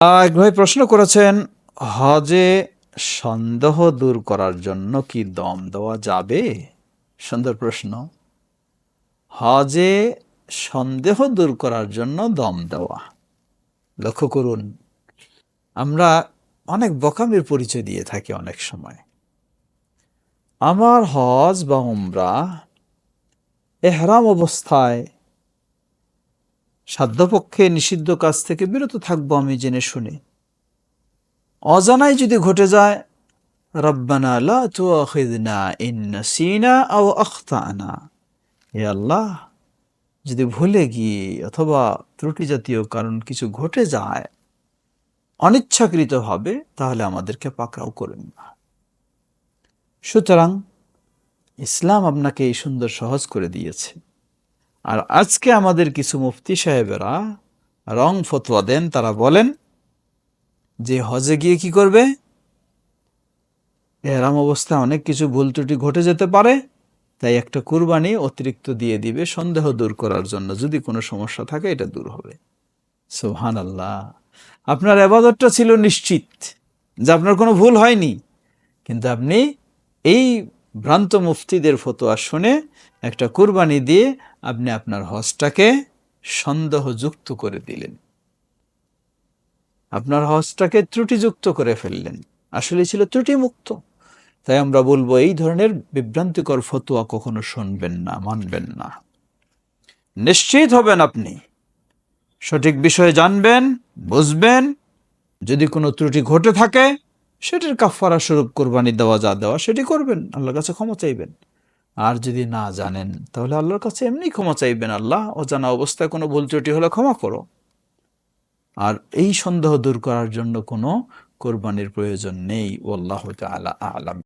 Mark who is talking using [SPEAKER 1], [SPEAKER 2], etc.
[SPEAKER 1] এক ভাই প্রশ্ন করেছেন, হজে সন্দেহ দূর করার জন্য কি দম দেওয়া যাবে? সুন্দর প্রশ্ন। হজে সন্দেহ দূর করার জন্য দম দেওয়া। লক্ষ্য করুন, আমরা অনেক বকামির পরিচয় দিয়ে থাকি অনেক সময়। আমার হজ বা উমরা এহরাম অবস্থায় সাধ্যপক্ষে নিষিদ্ধ কাজ থেকে বিরত থাকব আমি জেনে শুনে। অজানায় যদি ঘটে যায়, রব্বানা লা ইন নাসিনা আখতানা। আল্লাহ, যদি ভুলে গিয়ে অথবা ত্রুটি জাতীয় কারণ কিছু ঘটে যায়, অনিচ্ছাকৃতভাবে, তাহলে আমাদেরকে পাকড়াও করেন না। সুতরাং ইসলাম আপনাকে এই সুন্দর সহজ করে দিয়েছে। আর আজকে আমাদের কিছু মুফতি সাহেবেরা রং ফতোয়া দেন, তারা বলেন যে হজে গিয়ে কি করবে? এরাম অবস্থায় অনেক কিছু ভুল ত্রুটি ঘটে যেতে পারে, তাই একটা কুরবানি অতিরিক্ত দিয়ে দিবে সন্দেহ দূর করার জন্য। যদি কোনো সমস্যা থাকে, এটা দূর হবে। সোহান আল্লাহ আপনার আবাদতটা ছিল নিশ্চিত যে আপনার কোনো ভুল হয়নি। কিন্তু আপনি এই ভ্রান্ত মুফতিদের ফতোয়া শুনে একটা কুরবানি দিয়ে আপনি আপনার হজটাকে সন্দেহযুক্ত করে দিলেন। আপনার হজটাকে ত্রুটিযুক্ত করে ফেললেন। আসলে ছিল ত্রুটিমুক্ত। তাই আমরা বলব এই ধরনের বিভ্রান্তিকর ফতোয়া কখনো শুনবেন না, মানবেন না। নিশ্চিত হবেন আপনি। সঠিক বিষয়ে জানবেন, বুঝবেন। যদি কোনো ত্রুটি ঘটে থাকে সেটির কাফারা স্বরূপ কোরবানি দেওয়া, যা দেওয়া সেটি করবেন, আল্লাহর কাছে ক্ষমা চাইবেন। আর যদি না জানেন, তাহলে আল্লাহর কাছে এমনি ক্ষমা চাইবেন আল্লাহ। অজানা অবস্থায় কোনো ভুল ত্রুটি হলে ক্ষমা করো। আর এই সন্দেহ দূর করার জন্য কোনো কোরবানির প্রয়োজন নেই। আল্লাহ আলা আলাম।